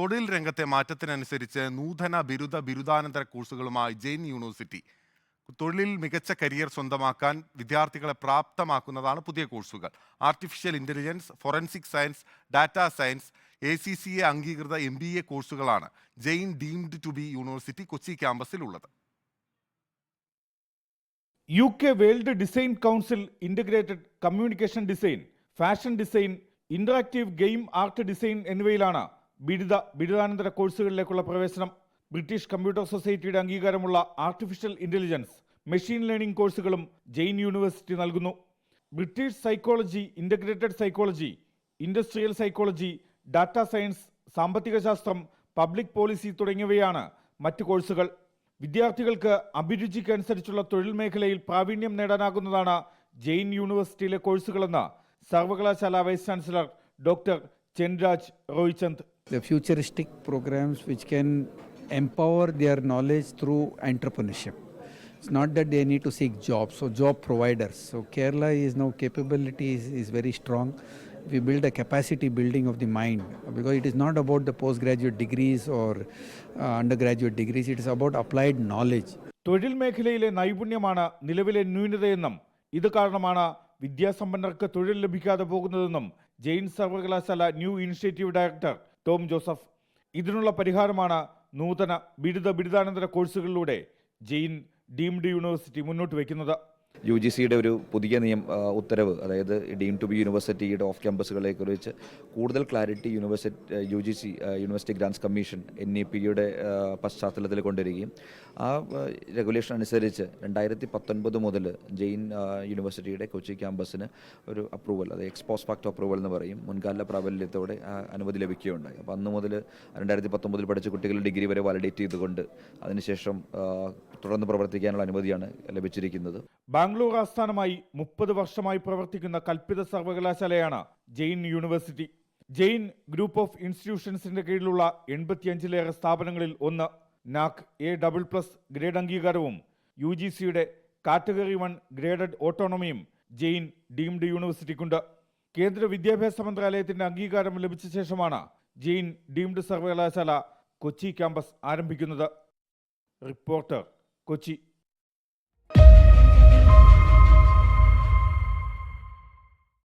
തൊഴിൽ രംഗത്തെ മാറ്റത്തിനനുസരിച്ച് നൂതന ബിരുദ ബിരുദാനന്തര കോഴ്സുകളുമായി ജെയിൻ യൂണിവേഴ്സിറ്റി. തൊഴിലിൽ മികച്ച കരിയർ സ്വന്തമാക്കാൻ വിദ്യാർത്ഥികളെ പ്രാപ്തമാക്കുന്നതാണ് പുതിയ കോഴ്സുകൾ. Artificial intelligence forensic science data science A C C A അംഗീകൃത എം ബി എ കോഴ്സുകളാണ് Jain deemed to be university Kochi ക്യാമ്പസിലുള്ളത്. U K world design council integrated communication design fashion design interactive game art design എന്നിവയിലാണ് ബിരുദ ബിരുദാനന്തര കോഴ്സുകളിലേക്കുള്ള പ്രവേശനം British computer സൊസൈറ്റിയുടെ അംഗീകാരമുള്ള artificial intelligence machine learning കോഴ്സുകളും Jain university നൽകുന്നു. British psychology integrated psychology industrial psychology data science സാമ്പത്തിക ശാസ്ത്രം പബ്ലിക് പോളിസി തുടങ്ങിയവയാണ് മറ്റ് കോഴ്സുകൾ വിദ്യാർത്ഥികൾക്ക് അഭിരുചിക്കനുസരിച്ചുള്ള തൊഴിൽ മേഖലയിൽ പ്രാവീണ്യം നേടാനാകുന്നതാണ് ജെയിൻ യൂണിവേഴ്സിറ്റിയിലെ കോഴ്സുകളെന്ന് സർവകലാശാല vice chancellor doctor Chenraj Roychand the futuristic programs which can empower their knowledge through entrepreneurship. It's not that they need to seek jobs, so job providers. So Kerala is now capability is, is very strong. We build a capacity building of the mind because it is not about the postgraduate degrees or uh, undergraduate degrees. It is about applied knowledge. തൊഴിൽ മേഖലയിലെ നൈപുണ്യമാണ് നിലവിലെ ന്യൂനതയെന്നും ഇത് കാരണമാണ് വിദ്യാസമ്പന്നർക്ക് തൊഴിൽ ലഭിക്കാതെ പോകുന്നതെന്നും ജെയിൻ സർവകലാശാല new initiative director Tom Joseph. ഇതിനുള്ള പരിഹാരമാണ് നൂതന ബിരുദ ബിരുദാനന്തര കോഴ്സുകളിലൂടെ ജെയിൻ ഡീംഡ് യൂണിവേഴ്സിറ്റി മുന്നോട്ട് വയ്ക്കുന്നത്. യു ജി സിയുടെ ഒരു പുതിയ നിയമ ഉത്തരവ് അതായത് ഡീം ടു ബി യൂണിവേഴ്സിറ്റിയുടെ ഓഫ് ക്യാമ്പസുകളെ കുറിച്ച് കൂടുതൽ clarity university U G C university grants commission N E പിയുടെ പശ്ചാത്തലത്തിൽ കൊണ്ടുവരികയും ആ റെഗുലേഷൻ അനുസരിച്ച് രണ്ടായിരത്തി പത്തൊൻപത് മുതൽ ജെയിൻ യൂണിവേഴ്സിറ്റിയുടെ കൊച്ചി ക്യാമ്പസിന് ഒരു അപ്രൂവൽ അത് എക്സ്പോസ് ഫാക്ട് അപ്രൂവൽ എന്ന് പറയും മുൻകാല പ്രാബല്യത്തോടെ അനുമതി ലഭിക്കുകയുണ്ടായി. അപ്പോൾ അന്ന് മുതൽ രണ്ടായിരത്തി പത്തൊമ്പതിൽ പഠിച്ച കുട്ടികൾ ഡിഗ്രി വരെ വാലിഡേറ്റ് ചെയ്തുകൊണ്ട് അതിനുശേഷം തുടർന്ന് പ്രവർത്തിക്കാനുള്ള അനുമതിയാണ് ലഭിച്ചിരിക്കുന്നത്. ബാംഗ്ലൂർ ആസ്ഥാനമായി മുപ്പത് വർഷമായി പ്രവർത്തിക്കുന്ന കൽപ്പിത സർവകലാശാലയാണ് Jain university. Jain group of ഇൻസ്റ്റിറ്റ്യൂഷൻസിന്റെ കീഴിലുള്ള എൺപത്തിയഞ്ചിലേറെ സ്ഥാപനങ്ങളിൽ ഒന്ന് NAAC A double plus grade അംഗീകാരവും യു ജി സിയുടെ കാറ്റഗറി വൺ ഗ്രേഡഡ് ഓട്ടോണമിയും ജെയിൻ ഡീംഡ് യൂണിവേഴ്സിറ്റിക്കുണ്ട്. കേന്ദ്ര വിദ്യാഭ്യാസ മന്ത്രാലയത്തിന്റെ അംഗീകാരം ലഭിച്ച ശേഷമാണ് ജെയിൻ ഡീംഡ് സർവകലാശാല കൊച്ചി ക്യാമ്പസ് ആരംഭിക്കുന്നത്. റിപ്പോർട്ടർ കൊച്ചി